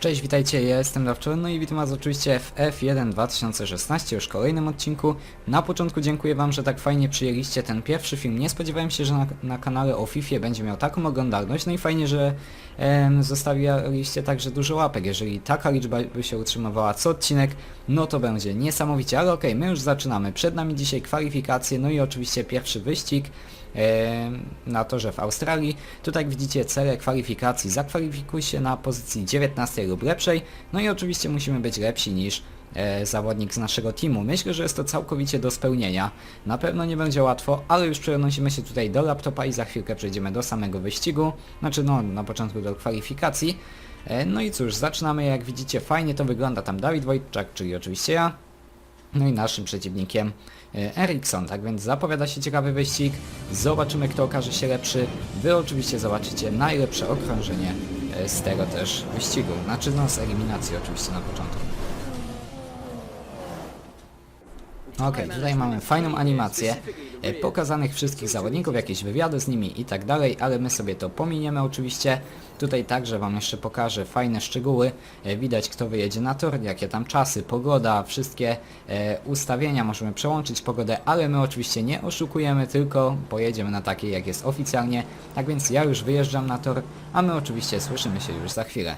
Cześć, witajcie, ja jestem Dawczo, no i witam was oczywiście w F1 2016, już kolejnym odcinku. Na początku dziękuję wam, że tak fajnie przyjęliście ten pierwszy film. Nie spodziewałem się, że na, na kanale o FIFA będzie miał taką oglądalność, no i fajnie, że em, zostawiliście także dużo łapek. Jeżeli taka liczba by się utrzymywała co odcinek, no to będzie niesamowicie, ale okej, my już zaczynamy. Przed nami dzisiaj kwalifikacje, no i oczywiście pierwszy wyścig na torze w Australii. Tutaj widzicie cele kwalifikacji. Zakwalifikuj się na pozycji 19 lub lepszej. No i oczywiście musimy być lepsi niż e, zawodnik z naszego teamu. Myślę, że jest to całkowicie do spełnienia. Na pewno nie będzie łatwo, ale już przenosimy się tutaj do laptopa i za chwilkę przejdziemy do samego wyścigu. Znaczy no, na początku do kwalifikacji. E, no i cóż, zaczynamy jak widzicie fajnie to wygląda. Tam Dawid Wojtczak, czyli oczywiście ja. No i naszym przeciwnikiem e, Eriksson, tak więc zapowiada się ciekawy wyścig, zobaczymy kto okaże się lepszy, wy oczywiście zobaczycie najlepsze okrążenie e, z tego też wyścigu, znaczy no z eliminacji oczywiście na początku. Okej, tutaj mamy fajną animację pokazanych wszystkich zawodników, jakieś wywiady z nimi i tak dalej, ale my sobie to pominiemy oczywiście. Tutaj także Wam jeszcze pokażę fajne szczegóły. E, Widać kto wyjedzie na tor, jakie tam czasy, pogoda, wszystkie e, ustawienia możemy przełączyć pogodę, ale my oczywiście nie oszukujemy, tylko pojedziemy na takie jak jest oficjalnie. Tak więc ja już wyjeżdżam na tor, a my oczywiście słyszymy się już za chwilę.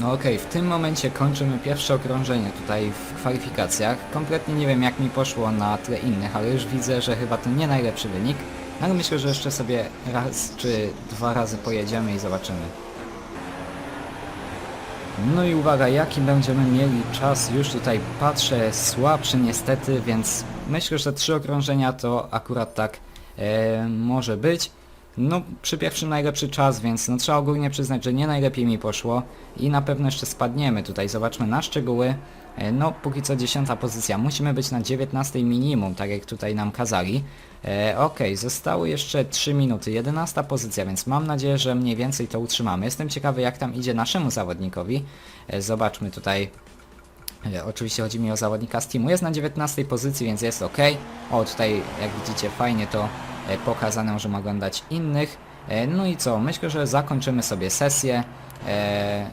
No okej, w tym momencie kończymy pierwsze okrążenie tutaj w kwalifikacjach. Kompletnie nie wiem jak mi poszło na tle innych, ale już widzę, że chyba to nie najlepszy wynik. Ale myślę, że jeszcze sobie raz czy dwa razy pojedziemy i zobaczymy. No i uwaga, jaki będziemy mieli czas, już tutaj patrzę, słabszy niestety, więc myślę, że trzy okrążenia to akurat tak e, może być. No, przy pierwszym najlepszy czas, więc no, trzeba ogólnie przyznać, że nie najlepiej mi poszło i na pewno jeszcze spadniemy tutaj. Zobaczmy na szczegóły. E, No, póki co dziesiąta pozycja. Musimy być na 19 minimum, tak jak tutaj nam kazali. E, Okej, zostały jeszcze 3 minuty. 11 pozycja, więc mam nadzieję, że mniej więcej to utrzymamy. Jestem ciekawy, jak tam idzie naszemu zawodnikowi. E, Zobaczmy tutaj E, Oczywiście chodzi mi o zawodnika z teamu. Jest na 19 pozycji, więc jest ok. O, tutaj jak widzicie fajnie to pokazane, możemy oglądać innych. E, No i co, myślę, że zakończymy sobie sesję. E,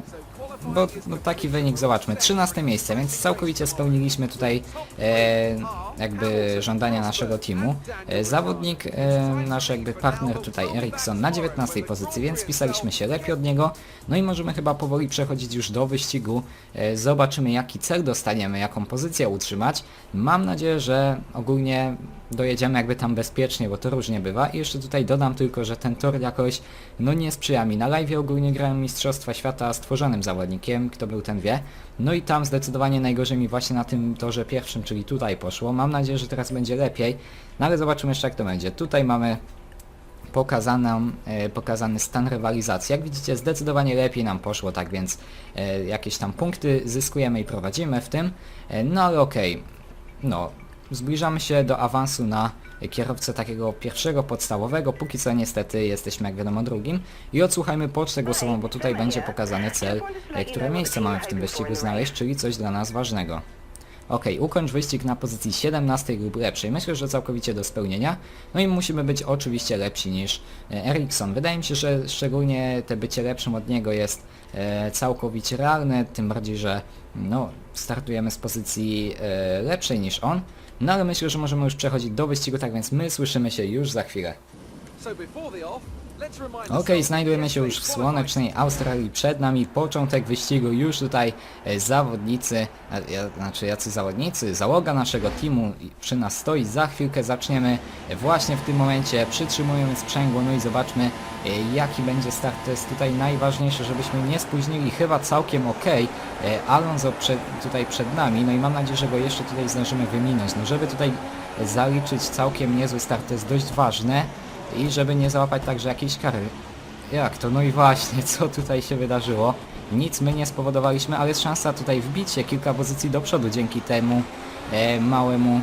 bo no, taki wynik zobaczmy, 13 miejsce, więc całkowicie spełniliśmy tutaj e, jakby żądania naszego teamu. E, zawodnik, e, nasz jakby partner tutaj Eriksson na 19 pozycji, więc spisaliśmy się lepiej od niego. No i możemy chyba powoli przechodzić już do wyścigu. E, zobaczymy jaki cel dostaniemy, jaką pozycję utrzymać. Mam nadzieję, że ogólnie dojedziemy jakby tam bezpiecznie, bo to różnie bywa. I jeszcze tutaj dodam tylko, że ten tor jakoś no nie sprzyja mi. Na live ogólnie grałem Mistrzostwa Świata stworzonym zawodnikiem, kto był ten wie. No i tam zdecydowanie najgorzej mi właśnie na tym torze pierwszym, czyli tutaj poszło. Mam nadzieję, że teraz będzie lepiej. No ale zobaczymy jeszcze jak to będzie. Tutaj mamy pokazaną, e, pokazany stan rywalizacji. Jak widzicie zdecydowanie lepiej nam poszło, tak więc e, jakieś tam punkty zyskujemy i prowadzimy w tym. E, no ale okej, no zbliżamy się do awansu na kierowcę takiego pierwszego podstawowego, póki co niestety jesteśmy jak wiadomo drugim i odsłuchajmy pocztę głosową, bo tutaj będzie pokazany cel, e, które miejsce mamy w tym wyścigu znaleźć, czyli coś dla nas ważnego. Ok, ukończ wyścig na pozycji 17 lub lepszej. Myślę, że całkowicie do spełnienia. No i musimy być oczywiście lepsi niż e, Ericsson. Wydaje mi się, że szczególnie te bycie lepszym od niego jest e, całkowicie realne, tym bardziej, że no, startujemy z pozycji lepszej niż on. No ale myślę, że możemy już przechodzić do wyścigu, tak więc my słyszymy się już za chwilę. Okej, znajdujemy się już w słonecznej Australii, przed nami początek wyścigu, już tutaj e, zawodnicy, e, ja, znaczy jacy zawodnicy, załoga naszego teamu przy nas stoi, za chwilkę zaczniemy e, właśnie w tym momencie, przytrzymujemy sprzęgło, no i zobaczmy jaki będzie start, to jest tutaj najważniejsze, żebyśmy nie spóźnili, chyba całkiem ok, Alonso przed, tutaj przed nami, no i mam nadzieję, że go jeszcze tutaj zdążymy wyminąć, no żeby tutaj zaliczyć całkiem niezły start, to jest dość ważne, i żeby nie załapać także jakiejś kary. Jak to? No i właśnie, co tutaj się wydarzyło? Nic my nie spowodowaliśmy, ale jest szansa tutaj wbić się kilka pozycji do przodu dzięki temu e, małemu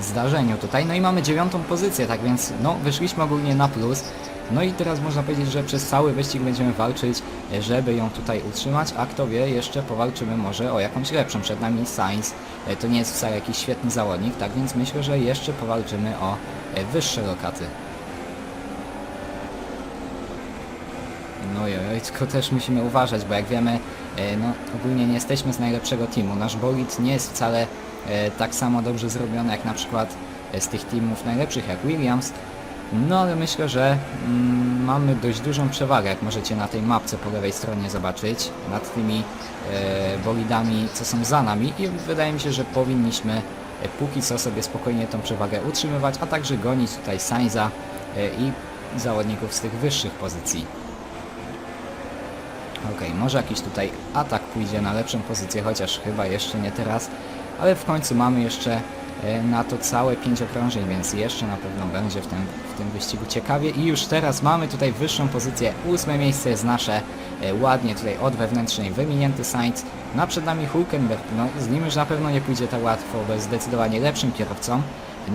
zdarzeniu tutaj. No i mamy dziewiątą pozycję, tak więc no wyszliśmy ogólnie na plus. No i teraz można powiedzieć, że przez cały wyścig będziemy walczyć, żeby ją tutaj utrzymać, a kto wie, jeszcze powalczymy może o jakąś lepszą. Przed nami Sainz, e, to nie jest wcale jakiś świetny zawodnik, tak więc myślę, że jeszcze powalczymy o e, wyższe lokaty. No oj, oj, tylko też musimy uważać, bo jak wiemy, e, no ogólnie nie jesteśmy z najlepszego teamu. Nasz bolid nie jest wcale e, tak samo dobrze zrobiony jak na przykład e, z tych teamów najlepszych jak Williams. No ale myślę, że mm, mamy dość dużą przewagę, jak możecie na tej mapce po lewej stronie zobaczyć, nad tymi e, bolidami, co są za nami i wydaje mi się, że powinniśmy e, póki co sobie spokojnie tą przewagę utrzymywać, a także gonić tutaj Sainza e, i zawodników z tych wyższych pozycji. Okej, może jakiś tutaj atak pójdzie na lepszą pozycję, chociaż chyba jeszcze nie teraz, ale w końcu mamy jeszcze e, na to całe pięć okrążeń, więc jeszcze na pewno będzie w tym, w tym wyścigu ciekawie. I już teraz mamy tutaj wyższą pozycję, ósme miejsce jest nasze, e, ładnie tutaj od wewnętrznej wyminięty Sainz, no a przed nami Hulkenberg, no z nim już na pewno nie pójdzie tak łatwo, bo jest zdecydowanie lepszym kierowcą,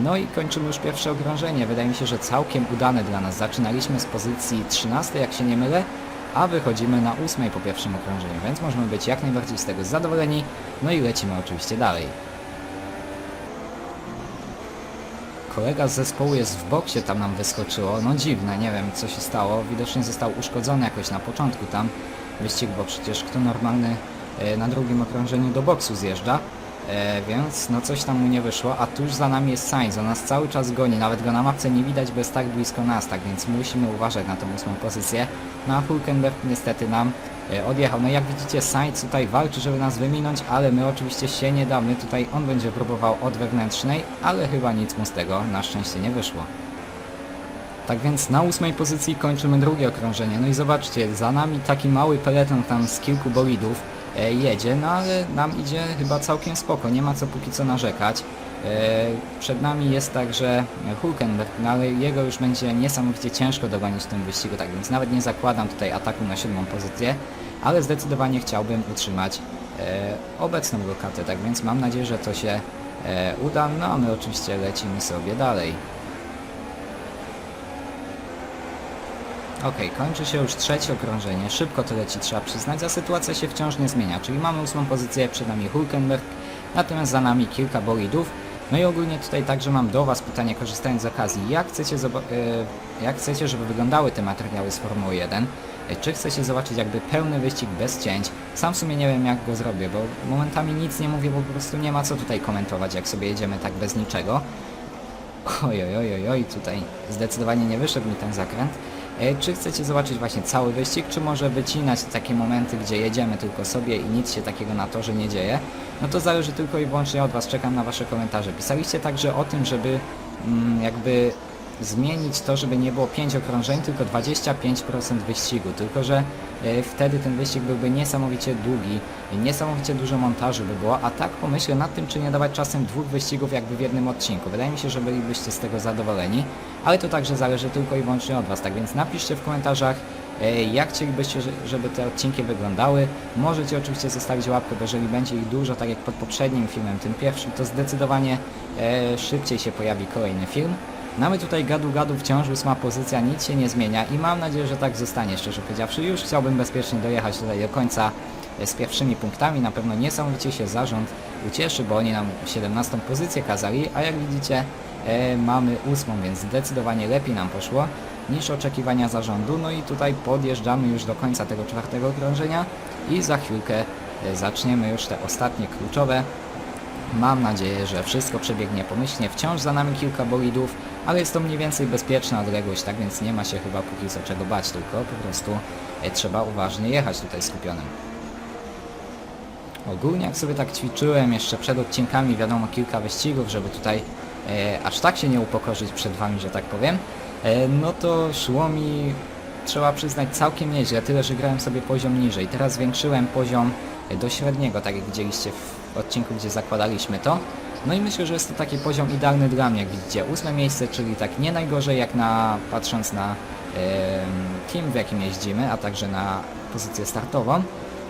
no i kończymy już pierwsze okrążenie, wydaje mi się, że całkiem udane dla nas, zaczynaliśmy z pozycji 13, jak się nie mylę, a wychodzimy na ósmej po pierwszym okrążeniu, więc możemy być jak najbardziej z tego zadowoleni, no i lecimy oczywiście dalej. Kolega z zespołu jest w boksie, tam nam wyskoczyło, no dziwne, nie wiem co się stało, widocznie został uszkodzony jakoś na początku tam. Wyścig, bo przecież kto normalny e, na drugim okrążeniu do boksu zjeżdża, e, więc no coś tam mu nie wyszło, a tuż za nami jest Sainz, on nas cały czas goni, nawet go na mapce nie widać, bo jest tak blisko nas, tak więc musimy uważać na tą ósmą pozycję, no a Hulkenberg niestety nam e, odjechał. No jak widzicie Sainz tutaj walczy, żeby nas wyminąć, ale my oczywiście się nie damy. Tutaj on będzie próbował od wewnętrznej, ale chyba nic mu z tego na szczęście nie wyszło. Tak więc na ósmej pozycji kończymy drugie okrążenie. No i zobaczcie, za nami taki mały peleton tam z kilku bolidów jedzie, no ale nam idzie chyba całkiem spoko, nie ma co póki co narzekać. E, przed nami jest także Hulkenberg, no ale jego już będzie niesamowicie ciężko dogonić w tym wyścigu, tak więc nawet nie zakładam tutaj ataku na siódmą pozycję, ale zdecydowanie chciałbym utrzymać e, obecną lokatę, tak więc mam nadzieję, że to się e, uda, no a my oczywiście lecimy sobie dalej. Okej, kończy się już trzecie okrążenie, szybko to leci, trzeba przyznać, a sytuacja się wciąż nie zmienia, czyli mamy ósmą pozycję, przed nami Hulkenberg, natomiast za nami kilka bolidów. No i ogólnie tutaj także mam do Was pytanie, korzystając z okazji, jak chcecie, e, jak chcecie żeby wyglądały te materiały z Formuły 1? E, Czy chcecie zobaczyć jakby pełny wyścig bez cięć? Sam w sumie nie wiem jak go zrobię, bo momentami nic nie mówię, bo po prostu nie ma co tutaj komentować, jak sobie jedziemy tak bez niczego. Oj, oj, oj, oj, tutaj zdecydowanie nie wyszedł mi ten zakręt. E, Czy chcecie zobaczyć właśnie cały wyścig, czy może wycinać takie momenty, gdzie jedziemy tylko sobie i nic się takiego na torze nie dzieje? No to zależy tylko i wyłącznie od Was, czekam na Wasze komentarze. Pisaliście także o tym, żeby mm, jakby zmienić to, żeby nie było 5 okrążeń, tylko 25% wyścigu, tylko że e, wtedy ten wyścig byłby niesamowicie długi, niesamowicie dużo montażu by było, a tak pomyślę nad tym, czy nie dawać czasem dwóch wyścigów jakby w jednym odcinku. Wydaje mi się, że bylibyście z tego zadowoleni, ale to także zależy tylko i wyłącznie od Was, tak więc napiszcie w komentarzach, e, jak chcielibyście, że- żeby te odcinki wyglądały. Możecie oczywiście zostawić łapkę, bo jeżeli będzie ich dużo, tak jak pod poprzednim filmem, tym pierwszym, to zdecydowanie e, szybciej się pojawi kolejny film. Mamy tutaj gadu gadu wciąż ósma pozycja, nic się nie zmienia i mam nadzieję, że tak zostanie, szczerze powiedziawszy. Już chciałbym bezpiecznie dojechać tutaj do końca e, z pierwszymi punktami. Na pewno niesamowicie się zarząd ucieszy, bo oni nam 17 pozycję kazali, a jak widzicie e, mamy ósmą, więc zdecydowanie lepiej nam poszło niż oczekiwania zarządu. No i tutaj podjeżdżamy już do końca tego czwartego okrążenia i za chwilkę e, zaczniemy już te ostatnie kluczowe Mam nadzieję, że wszystko przebiegnie pomyślnie. Wciąż za nami kilka bolidów, ale jest to mniej więcej bezpieczna odległość, tak więc nie ma się chyba póki co czego bać, tylko po prostu e, trzeba uważnie jechać tutaj skupionym. Ogólnie jak sobie tak ćwiczyłem jeszcze przed odcinkami, wiadomo kilka wyścigów, żeby tutaj e, aż tak się nie upokorzyć przed Wami, że tak powiem, e, no to szło mi, trzeba przyznać, całkiem nieźle, tyle że grałem sobie poziom niżej. Teraz zwiększyłem poziom e, do średniego, tak jak widzieliście w odcinku, gdzie zakładaliśmy to. No i myślę, że jest to taki poziom idealny dla mnie, jak widzicie. Ósme miejsce, czyli tak nie najgorzej jak na, patrząc na em, team, w jakim jeździmy, a także na pozycję startową.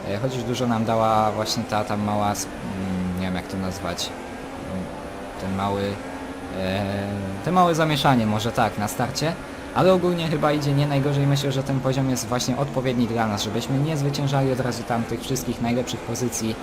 E, Chociaż dużo nam dała właśnie ta tam mała, mm, nie wiem jak to nazwać, mm, ten mały, e, te małe zamieszanie może tak na starcie, ale ogólnie chyba idzie nie najgorzej. Myślę, że ten poziom jest właśnie odpowiedni dla nas, żebyśmy nie zwyciężali od razu tam tych wszystkich najlepszych pozycji,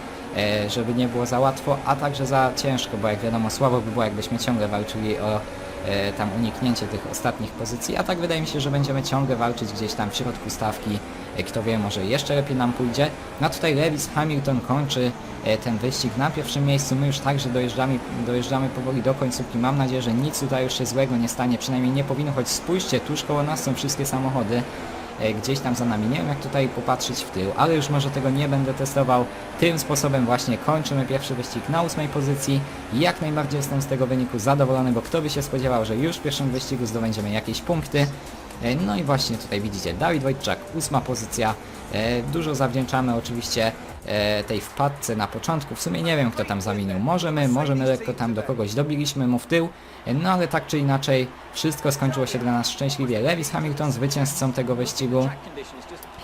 żeby nie było za łatwo, a także za ciężko, bo jak wiadomo słabo by było jakbyśmy ciągle walczyli o e, tam uniknięcie tych ostatnich pozycji, a tak wydaje mi się, że będziemy ciągle walczyć gdzieś tam w środku stawki, E, Kto wie, może jeszcze lepiej nam pójdzie. No tutaj Lewis Hamilton kończy e, ten wyścig na pierwszym miejscu. My już także dojeżdżamy, dojeżdżamy powoli do końcówki. Mam nadzieję, że nic tutaj już się złego nie stanie. Przynajmniej nie powinno, choć spójrzcie, tuż koło nas są wszystkie samochody e, gdzieś tam za nami. Nie wiem jak tutaj popatrzeć w tył, ale już może tego nie będę testował. Tym sposobem właśnie kończymy pierwszy wyścig na ósmej pozycji. Jak najbardziej jestem z tego wyniku zadowolony, bo kto by się spodziewał, że już w pierwszym wyścigu zdobędziemy jakieś punkty. E, No i właśnie tutaj widzicie, Dawid Wojtczak, ósma pozycja. E, Dużo zawdzięczamy oczywiście e, tej wpadce na początku. W sumie nie wiem kto tam zawinił. Może my, może my lekko tam do kogoś dobiliśmy mu w tył. E, No ale tak czy inaczej wszystko skończyło się dla nas szczęśliwie. Lewis Hamilton zwycięzcą tego wyścigu.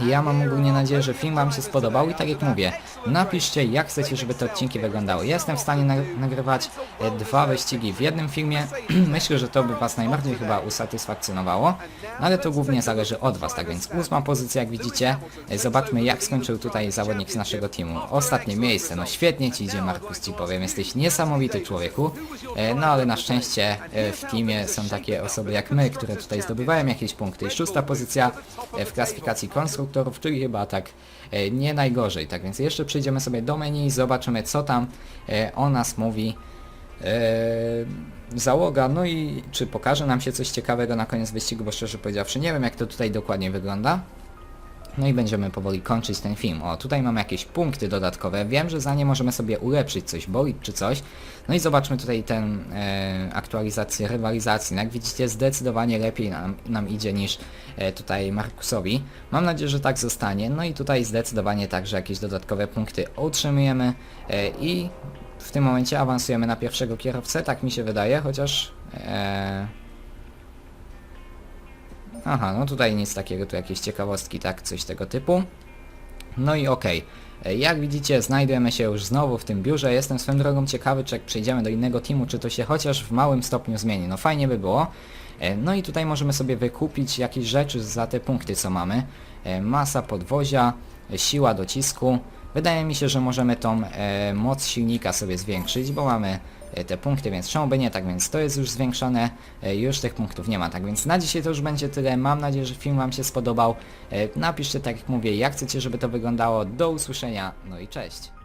Ja mam ogólnie nadzieję, że film Wam się spodobał i tak jak mówię, napiszcie jak chcecie, żeby te odcinki wyglądały. Jestem w stanie nag- nagrywać e, dwa wyścigi w jednym filmie. Myślę, że to by Was najbardziej chyba usatysfakcjonowało, no ale to głównie zależy od Was. Tak więc ósma pozycja, jak widzicie. E, Zobaczmy jak skończył tutaj zawodnik z naszego teamu. Ostatnie miejsce, no świetnie Ci idzie Markus, Ci powiem, jesteś niesamowity człowieku. E, No ale na szczęście w teamie są takie osoby jak my, które tutaj zdobywają jakieś punkty. Szósta pozycja w klasyfikacji konstruktorów, czyli chyba tak e, nie najgorzej. Tak więc jeszcze przejdziemy sobie do menu, zobaczymy co tam e, o nas mówi e, załoga, no i czy pokaże nam się coś ciekawego na koniec wyścigu, bo szczerze powiedziawszy nie wiem jak to tutaj dokładnie wygląda. No i będziemy powoli kończyć ten film. O, tutaj mamy jakieś punkty dodatkowe. Wiem, że za nie możemy sobie ulepszyć coś, bolid czy coś. No i zobaczmy tutaj tę e, aktualizację rywalizacji. No jak widzicie, zdecydowanie lepiej nam, nam idzie niż e, tutaj Markusowi. Mam nadzieję, że tak zostanie. No i tutaj zdecydowanie także jakieś dodatkowe punkty otrzymujemy e, i w tym momencie awansujemy na pierwszego kierowcę, tak mi się wydaje, chociaż... E, Aha, no tutaj nic takiego, tu jakieś ciekawostki, tak, coś tego typu. No i okej. E, Jak widzicie, znajdujemy się już znowu w tym biurze. Jestem swoją drogą ciekawy, czy jak przejdziemy do innego teamu, czy to się chociaż w małym stopniu zmieni. No fajnie by było. E, No i tutaj możemy sobie wykupić jakieś rzeczy za te punkty, co mamy. E, Masa podwozia, siła docisku. Wydaje mi się, że możemy tą moc silnika sobie zwiększyć, bo mamy te punkty, więc czemu by nie, tak więc to jest już zwiększone, e, już tych punktów nie ma, tak więc na dzisiaj to już będzie tyle, mam nadzieję, że film Wam się spodobał, E, napiszcie tak jak mówię, jak chcecie, żeby to wyglądało, do usłyszenia, no i cześć.